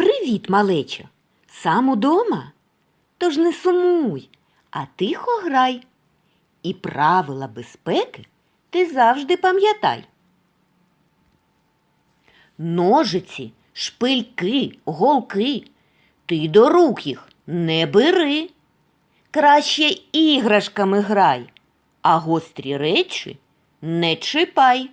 Привіт, малечо! Сам удома? Тож не сумуй, а тихо грай. І правила безпеки ти завжди пам'ятай. Ножиці, шпильки, голки. Ти до рук їх не бери. Краще іграшками грай, а гострі речі не чіпай.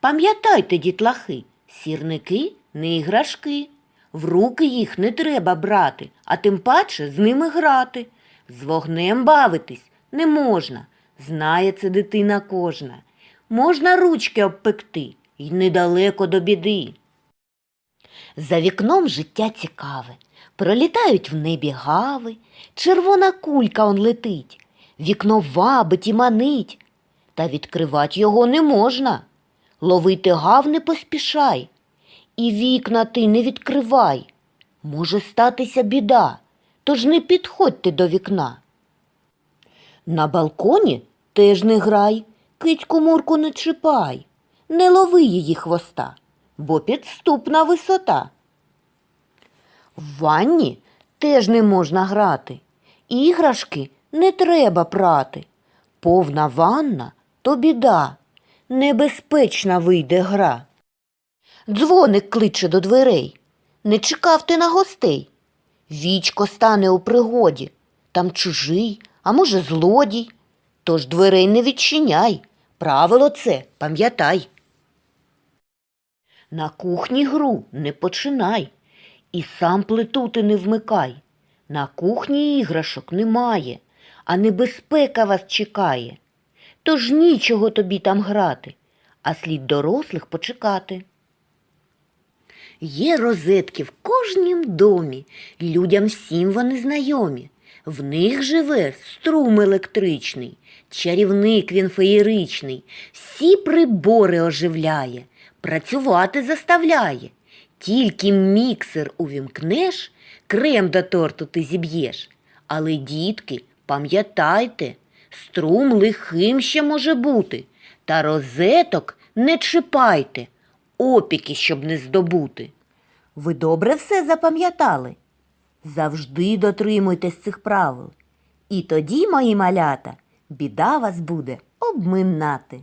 Пам'ятайте, дітлахи, сірники не іграшки. В руки їх не треба брати, а тим паче з ними грати. З вогнем бавитись не можна, знає це дитина кожна. Можна ручки обпекти й недалеко до біди. За вікном життя цікаве, пролітають в небі гави, червона кулька он летить, вікно вабить і манить, та відкривать його не можна. Ловити гав не поспішай, і вікна ти не відкривай. Може статися біда, тож не підходьте до вікна. На балконі теж не грай, кицьку мурку не чіпай, не лови її хвоста, бо підступна висота. В ванні теж не можна грати, іграшки не треба прати. Повна ванна то біда, небезпечна вийде гра. Дзвоник кличе до дверей. Не чекав ти на гостей. Вічко стане у пригоді, там чужий, а може, злодій. Тож дверей не відчиняй. Правило це пам'ятай. На кухні гру не починай, і сам плиту ти не вмикай. На кухні іграшок немає, а небезпека вас чекає. Тож нічого тобі там грати, а слід дорослих почекати. Є розетки в кожнім домі, людям всім вони знайомі. В них живе струм електричний, чарівник він феєричний, всі прибори оживляє, працювати заставляє. Тільки міксер увімкнеш, крем до торту ти зіб'єш. Але, дітки, пам'ятайте, струм лихим ще може бути, та розеток не чіпайте, опіки, щоб не здобути. Ви добре все запам'ятали? Завжди дотримуйтесь цих правил. І тоді, мої малята, біда вас буде обминати.